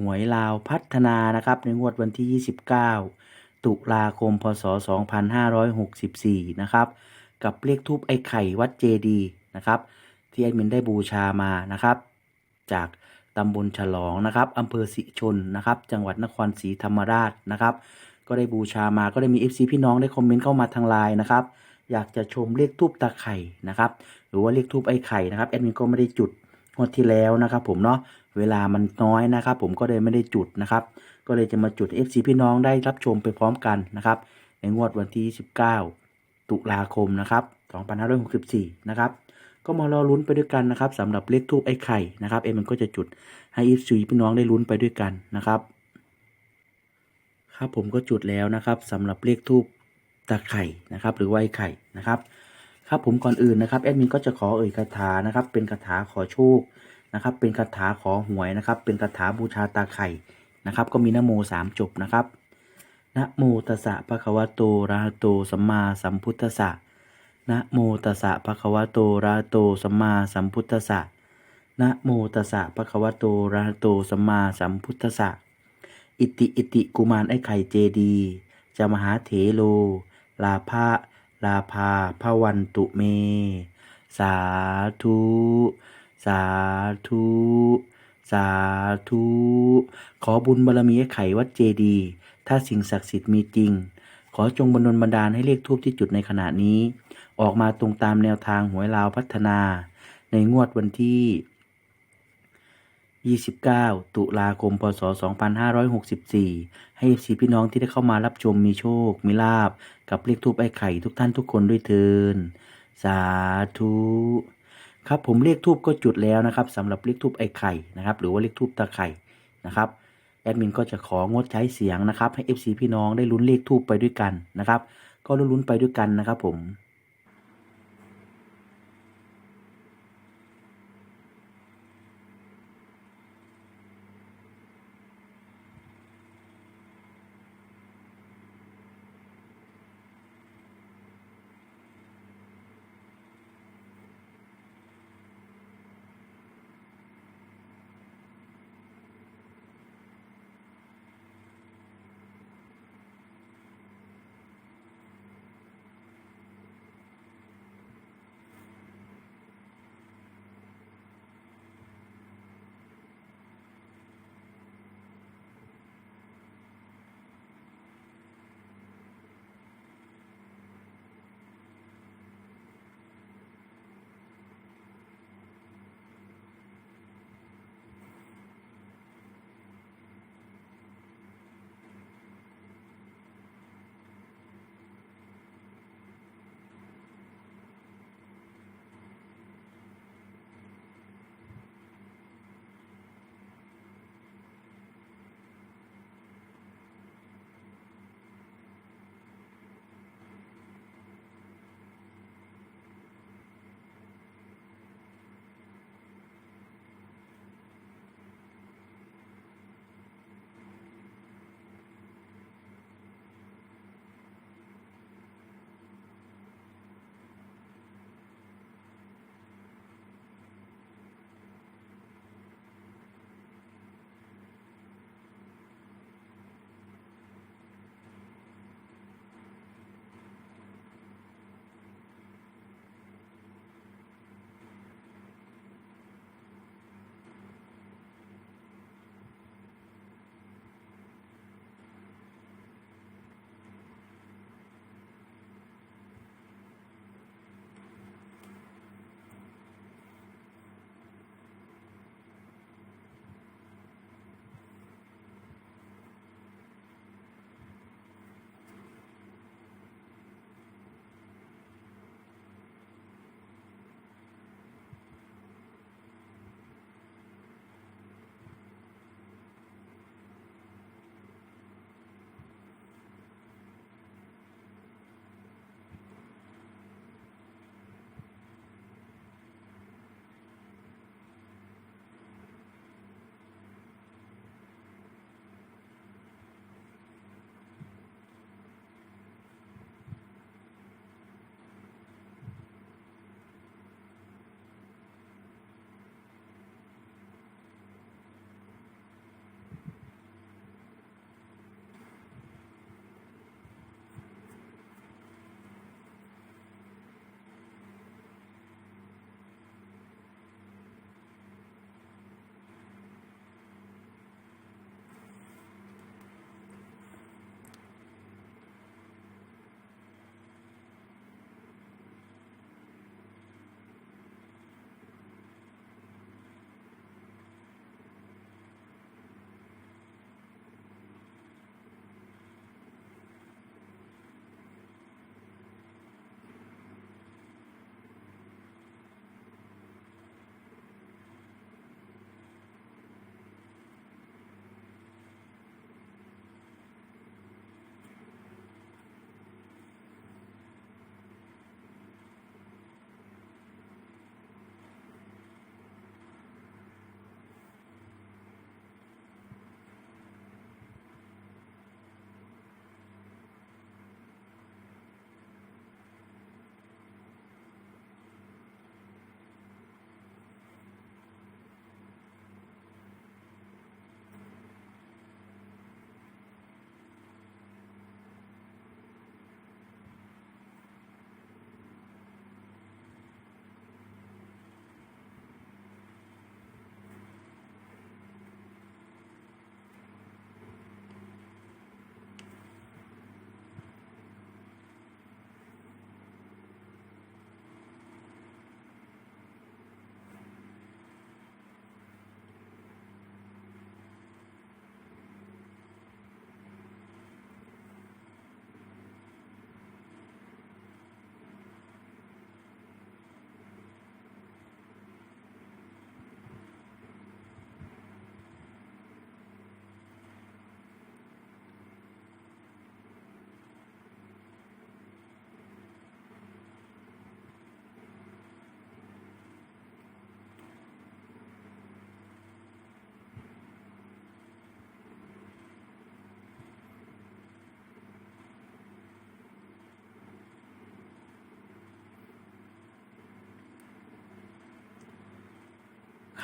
หวยลาวพัฒนานะครับ ในงวดวันที่ 29 ตุลาคม พศ 2564 นะครับ กับเลขทูปไอ้ไข่วัดเจดีนะครับ ที่แอดมินได้บูชามานะครับ จากตำบลฉลองนะครับอำเภอสิชนนะครับ จังหวัดนครศรีธรรมราชนะครับ ก็ได้บูชามาก็ได้มี FC พี่น้องได้คอมเมนต์เข้ามาทางไลน์นะครับ อยากจะชมเลขทูบตาไข่นะครับ หรือว่าเลขทูบไอ้ไข่นะครับแอดมินก็ไม่ได้จุดงวดที่แล้วนะครับ ผมเนาะ เวลามันน้อยนะครับ ผมก็เลยไม่ได้จุดนะครับ ก็เลยจะมาจุด FC พี่น้องได้รับชมไปพร้อมกันนะครับ ในงวดวันที่ 19 ตุลาคมนะครับ2564นะครับก็มารอลุ้นไปด้วยกันนะครับสำหรับเลขทูบไอ้ไข่นะครับ เอ็มมันก็จะจุดให้อีฟซีพี่น้องได้ลุ้นไปด้วยกันนะครับ ครับผมก็จุดแล้วนะครับสำหรับเลขทูบตาไข่นะครับ หรือว่าไอ้ไข่นะครับ ครับผมก่อนอื่นนะครับแอดมินก็จะขอเอ่ยคาถานะครับ เป็นคาถาขอโชค นะครับ เป็นคาถาขอหวยนะครับ เป็นคาถาบูชาตาไข่นะครับ ก็มีนโมสามจบนะครับนะโมตัสสะภะคะวะโตระหะโตสัมมาสัมพุทธัสสะนะโมตัสสะภะคะวะโตระหะโตสัมมาสัมพุทธัสสะนะโมตัสสะภะคะวะโตระหะโตสัมมาสัมพุทธัสสะอิติอิติกุมารไอ้ไข่เจดีจะมหาเถโล ลาภะลาภาพระวันตุเม สาธุ สาธุ สาธุ ขอบุญบารมีไอ้ไขวัดเจดี ถ้าสิ่งศักดิ์สิทธิ์มีจริง ขอจงบันดลบันดาลให้เลขทูบที่จุดในขณะนี้ ออกมาตรงตามแนวทางหวยลาวพัฒนา ในงวดวันที่ 29 ตุลาคม พศ 2564 ให้สีพี่น้องที่ได้เข้ามารับชมมีโชค มีลาบ กับเลขทูปไอ้ไข่ทุกท่านทุกคนด้วยเทินสาธุ ครับผมเลขทูบก็จุดแล้วนะครับสำหรับเลขทูบไอ้ไข่นะครับหรือว่าเลขทูบตาไข่นะครับแอดมินก็จะของดใช้เสียงนะครับให้ FC พี่น้องได้ลุ้นเลขทูบไปด้วยกันนะครับก็ลุ้นๆไปด้วยกันนะครับผม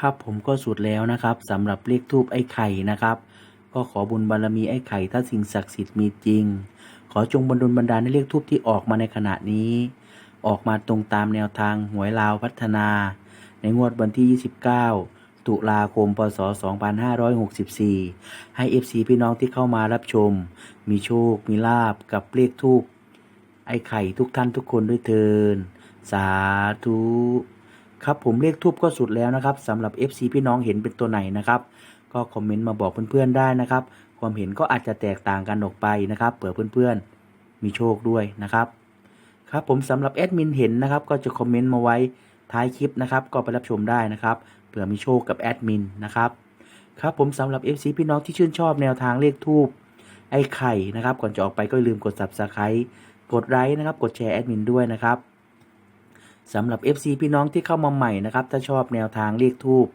ครับผมก็สุดแล้วนะครับสำหรับเลขทูปไอ้ไข่นะครับ ก็ขอบุญบารมีไอ้ไข่ถ้าสิ่งศักดิ์สิทธิ์มีจริง ขอจงบันดลบันดาให้เลขทูปที่ออกมาในขณะนี้ ออกมาตรงตามแนวทางหวยลาวพัฒนา ในงวดวันที่ 29 ตุลาคมพศ 2564 ให้ FC พี่น้องที่เข้ามารับชม มีโชค มีลาบกับเลขทูปไอ้ไข่ทุกท่านทุกคนด้วยเทินสาธุ ครับผมเลขทูบก็สุดแล้วนะครับสำหรับ FC พี่น้องเห็นเป็นตัวไหนนะครับก็คอมเมนต์มาบอกเพื่อนๆได้นะครับ ความเห็นก็อาจจะแตกต่างกันออกไปนะครับเผื่อเพื่อนๆมีโชคด้วยนะครับครับผมสำหรับแอดมินเห็นนะครับ ก็จะคอมเมนต์มาไว้ท้ายคลิปนะครับ ก็ไปรับชมได้นะครับเผื่อมีโชคกับแอดมินนะครับครับผมสำหรับ FC พี่น้องที่ชื่นชอบแนวทางเลขทูบไอ้ไข่นะครับ ก่อนจะออกไปก็ลืมกด Subscribe กดไลค์นะครับ กดแชร์แอดมินด้วยนะครับ สำหรับ FC พี่น้องที่เข้ามาใหม่นะครับ ถ้าชอบแนวทางเลขทูบ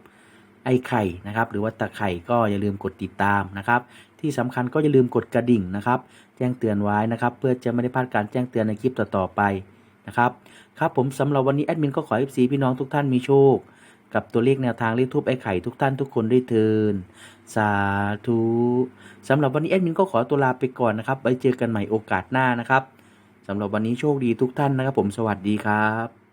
ไอ้ไข่นะครับ หรือว่าตะไข่ก็อย่าลืมกดติดตามนะครับ ที่สำคัญก็อย่าลืมกดกระดิ่งนะครับ แจ้งเตือนไว้นะครับ เพื่อจะไม่ได้พลาดการแจ้งเตือนในคลิปต่อๆไปนะครับ ครับผมสำหรับวันนี้แอดมินก็ขอ FC พี่น้องทุกท่านมีโชค กับตัวเลขแนวทางเลขทูบไอ้ไข่ทุกท่านทุกคนด้วยเทินสาธุสำหรับวันนี้แอดมินก็ขอตัวลาไปก่อนนะครับไว้เจอกันใหม่โอกาสหน้านะครับสำหรับวันนี้โชคดีทุกท่านนะครับ ผมสวัสดีครับ